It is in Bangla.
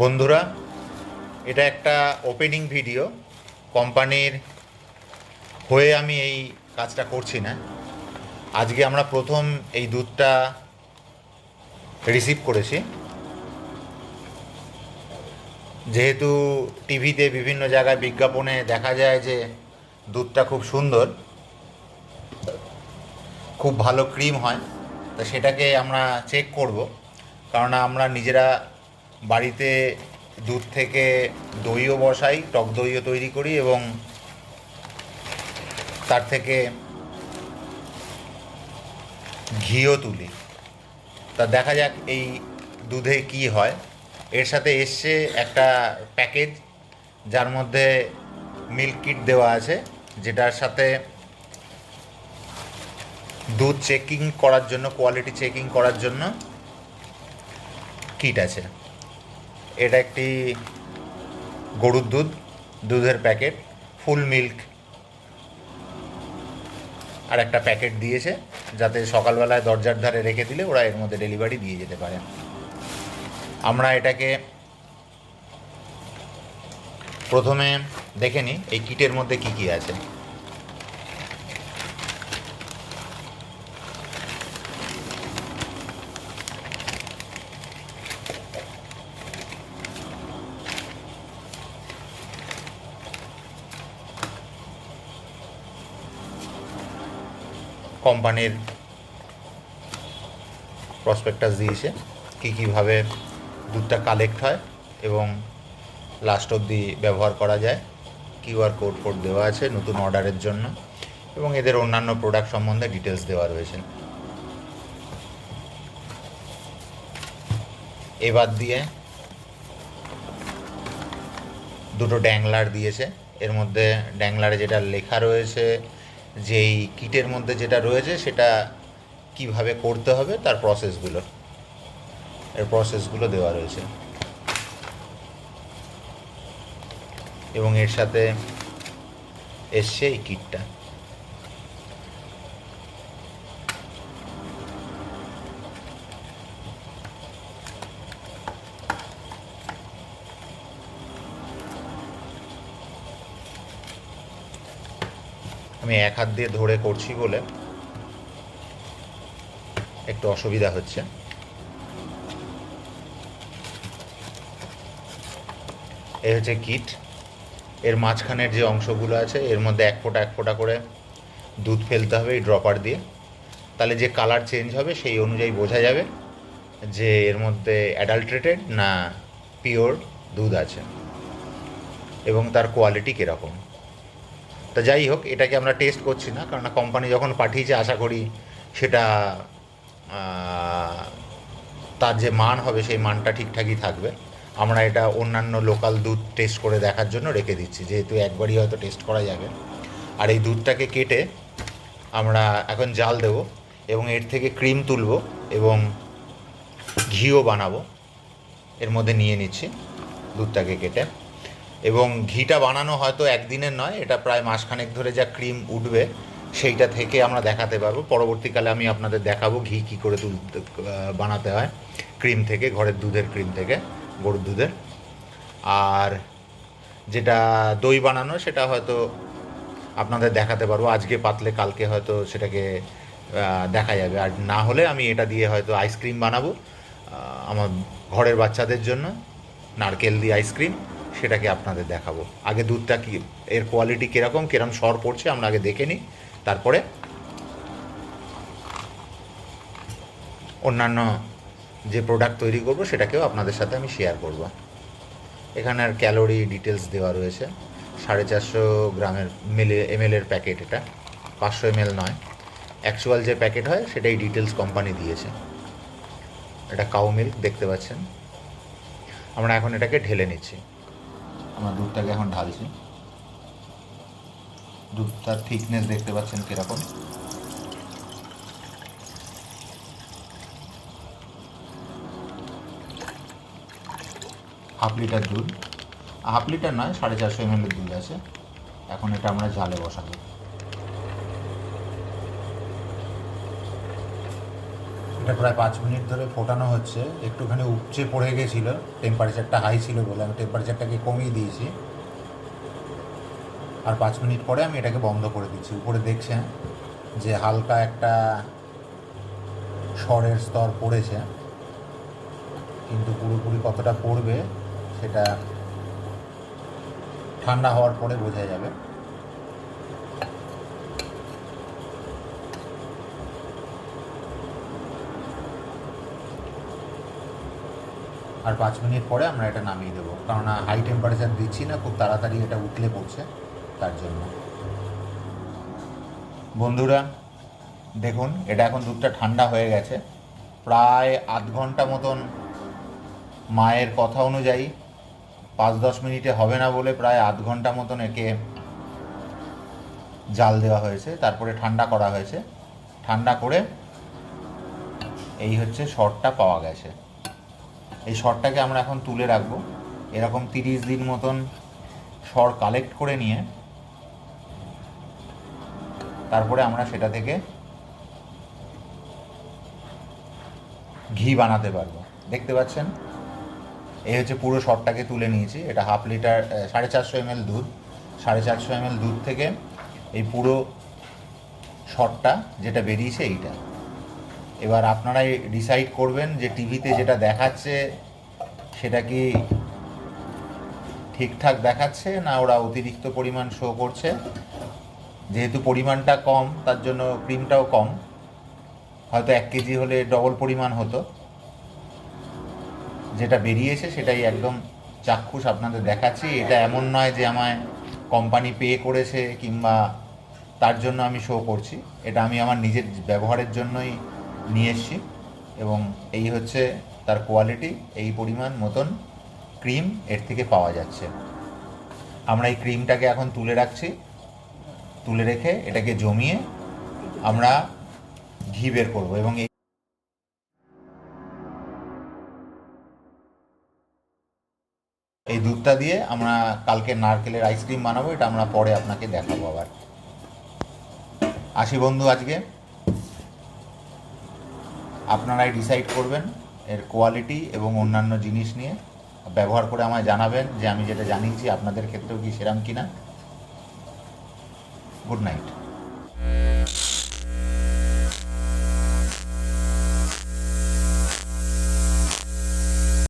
বন্ধুরা, এটা একটা ওপেনিং ভিডিও কোম্পানির হয়ে আমি এই কাজটা করছি না। আজকে আমরা প্রথম এই দুধটা রিসিভ করেছি। যেহেতু টিভিতে বিভিন্ন জায়গায় বিজ্ঞাপনে দেখা যায় যে দুধটা খুব সুন্দর, খুব ভালো ক্রিম হয়, তা সেটাকে আমরা চেক করব। কারণ আমরা নিজেরা বাড়িতে দুধ থেকে দইও বসাই, টক দইও তৈরি করি এবং তার থেকে ঘিও তুলি। তা দেখা যাক এই দুধে কি হয়। এর সাথে এসছে একটা প্যাকেজ, যার মধ্যে মিল্ক কিট দেওয়া আছে, যেটার সাথে দুধ চেকিং করার জন্য কোয়ালিটি চেকিং করার জন্য কিট আছে। এটা একটি গরুর দুধ, দুধের প্যাকেট, ফুল মিল্ক। আর একটা প্যাকেট দিয়েছে, যাতে সকালবেলায় দরজার ধারে রেখে দিলে ওরা এর মধ্যে ডেলিভারি দিয়ে যেতে পারে। আমরা এটাকে প্রথমে দেখে নিই, এই কিটের মধ্যে কি কি আছে। কোম্পানির প্রসপেক্টাস দিয়েছে, কী কীভাবে দুধটা কালেক্ট হয় এবং লাস্ট অবধি ব্যবহার করা যায় কিউআর কোড কোড দেওয়া আছে নতুন অর্ডারের জন্য এবং এদের অন্যান্য প্রোডাক্ট সম্বন্ধে ডিটেলস দেওয়া রয়েছে। এবার দিয়ে দুটো ড্যাংলার দিয়েছে, এর মধ্যে ড্যাংলারে যেটা লেখা রয়েছে যেই কিটের মধ্যে যেটা রয়েছে সেটা কীভাবে করতে হবে, তার প্রসেসগুলো এর প্রসেসগুলো দেওয়া রয়েছে। এবং এর সাথে এসছে এই কিটটা। আমি এক হাত দিয়ে ধরে করছি বলে একটু অসুবিধা হচ্ছে। এই হচ্ছে কিট। এর মাঝখানের যে অংশগুলো আছে, এর মধ্যে এক ফোঁটা এক ফোঁটা করে দুধ ফেলতে হবে এই ড্রপার দিয়ে। তাহলে যে কালার চেঞ্জ হবে সেই অনুযায়ী বোঝা যাবে যে এর মধ্যে অ্যাডাল্ট্রেটেড না পিওর দুধ আছে। এবং তার কোয়ালিটি কীরকম। তা যাই হোক, এটাকে আমরা টেস্ট করছি না কারণ কোম্পানি যখন পাঠিয়েছে, আশা করি সেটা তার যে মান হবে, সেই মানটা ঠিকঠাকই থাকবে। আমরা এটা অন্যান্য লোকাল দুধ টেস্ট করে দেখার জন্য রেখে দিচ্ছি, যেহেতু একবারই হয়তো টেস্ট করা যাবে। আর এই দুধটাকে কেটে আমরা এখন জাল দেব এবং এর থেকে ক্রিম তুলব এবং ঘিও বানাবো। এর মধ্যে নিয়ে নিচ্ছি দুধটাকে কেটে। এবং ঘিটা বানানো হয়তো একদিনের নয়, এটা প্রায় মাসখানেক ধরে যা ক্রিম উঠবে, সেইটা থেকে আমরা দেখাতে পারব। পরবর্তীকালে আমি আপনাদের দেখাবো ঘি কী করে দুধ বানাতে হয় ক্রিম থেকে, ঘরের দুধের ক্রিম থেকে, গরুর দুধের। আর যেটা দই বানানো, সেটা হয়তো আপনাদের দেখাতে পারব। আজকে পাতলে, কালকে হয়তো সেটাকে দেখা যাবে। আর না হলে আমি এটা দিয়ে হয়তো আইসক্রিম বানাবো আমার ঘরের বাচ্চাদের জন্য, নারকেল দিয়ে আইসক্রিম। সেটাকে আপনাদের দেখাবো। আগে দুধটা কি, এর কোয়ালিটি কীরকম, কিরম সর পড়ছে, আমরা আগে দেখে নিই। তারপরে অন্যান্য যে প্রোডাক্ট তৈরি করব, সেটাকেও আপনাদের সাথে আমি শেয়ার করব। এখানে আর ক্যালোরি ডিটেলস দেওয়া রয়েছে। সাড়ে চারশো গ্রামের মেলে এমএলের প্যাকেট এটা। পাঁচশো এমএল নয়। অ্যাকচুয়াল যে প্যাকেট হয়, সেটাই ডিটেলস কোম্পানি দিয়েছে। এটা কাউ মিল্ক দেখতে পাচ্ছেন। আমরা এখন এটাকে ঢেলে নিচ্ছি। আমার দুধটাকে এখন ঢালছি। দুধটার থিকনেস দেখতে পাচ্ছেন কীরকম। হাফ লিটার দুধ। হাফ লিটার নয়, সাড়ে চারশো এমএলের দুধ আছে। এখন এটা আমরা জালে বসাবো। এটা প্রায় পাঁচ মিনিট ধরে ফোটানো হচ্ছে। একটুখানি উপচে পড়ে গেছিল। টেম্পারেচারটা হাই ছিল বলে আমি টেম্পারেচারটাকে কমিয়ে দিয়েছি। আর পাঁচ মিনিট পরে আমি এটাকে বন্ধ করে দিচ্ছি। উপরে দেখছেন যে হালকা একটা স্বরের স্তর পড়েছে। কিন্তু পুরোপুরি কতটা পড়বে সেটা ঠান্ডা হওয়ার পরে বোঝা যাবে। আর পাঁচ মিনিট পরে আমরা এটা নামিয়ে দেবো। কেননা হাই টেম্পারেচার দিচ্ছি না, খুব তাড়াতাড়ি এটা উতলে পড়ছে, তার জন্য। বন্ধুরা, দেখুন, এটা এখন দুধটা ঠান্ডা হয়ে গেছে। প্রায় আধ ঘণ্টা মতন মায়ের কথা অনুযায়ী, পাঁচ দশ মিনিটে হবে না বলে প্রায় আধ ঘণ্টা মতন একে জাল দেওয়া হয়েছে, তারপরে ঠান্ডা করা হয়েছে। ঠান্ডা করে এই হচ্ছে শর্টটা পাওয়া গেছে। এই শর্টটাকে আমরা এখন তুলে রাখব। এরকম তিরিশ দিন মতন শর কালেক্ট করে নিয়ে তারপরে আমরা সেটা থেকে ঘি বানাতে পারব। দেখতে পাচ্ছেন? এই হচ্ছে পুরো শটটাকে তুলে নিয়েছি। এটা হাফ লিটার সাড়ে চারশো এমএল দুধ। সাড়ে চারশো এমএল দুধ থেকে এই পুরো শটটা যেটা বেরিয়েছে এইটা। এবার আপনারাই ডিসাইড করবেন যে টিভিতে যেটা দেখাচ্ছে, সেটা কি ঠিকঠাক দেখাচ্ছে না ওরা অতিরিক্ত পরিমাণ শো করছে? যেহেতু পরিমাণটা কম, তার জন্য ক্রিমটাও কম। হয়তো এক কেজি হলে ডবল পরিমাণ হতো। যেটা বেরিয়েছে সেটাই একদম চাক্ষুষ আপনাদের দেখাচ্ছি। এটা এমন নয় যে আমায় কোম্পানি পে করেছে কিংবা তার জন্য আমি শো করছি। এটা আমি আমার নিজের ব্যবহারের জন্যই নিয়ে এসেছি এবং এই হচ্ছে তার কোয়ালিটি এই পরিমাণ মতন ক্রিম এর থেকে পাওয়া যাচ্ছে। আমরা এই ক্রিমটাকে এখন তুলে রাখছি। তুলে রেখে এটাকে জমিয়ে আমরা ঘি বের করব এবং এই এই দুধটা দিয়ে আমরা কালকে নারকেলের আইসক্রিম বানাবো, এটা আমরা পরে আপনাকে দেখাবো আবার। আসি বন্ধু আজকে। আপনারাই ডিসাইড করবেন এর কোয়ালিটি এবং অন্যান্য জিনিস নিয়ে। ব্যবহার করে আমায় জানাবেন যে আমি যেটা জানিয়েছি আপনাদের ক্ষেত্রেও কি সেরাম কিনা। Good night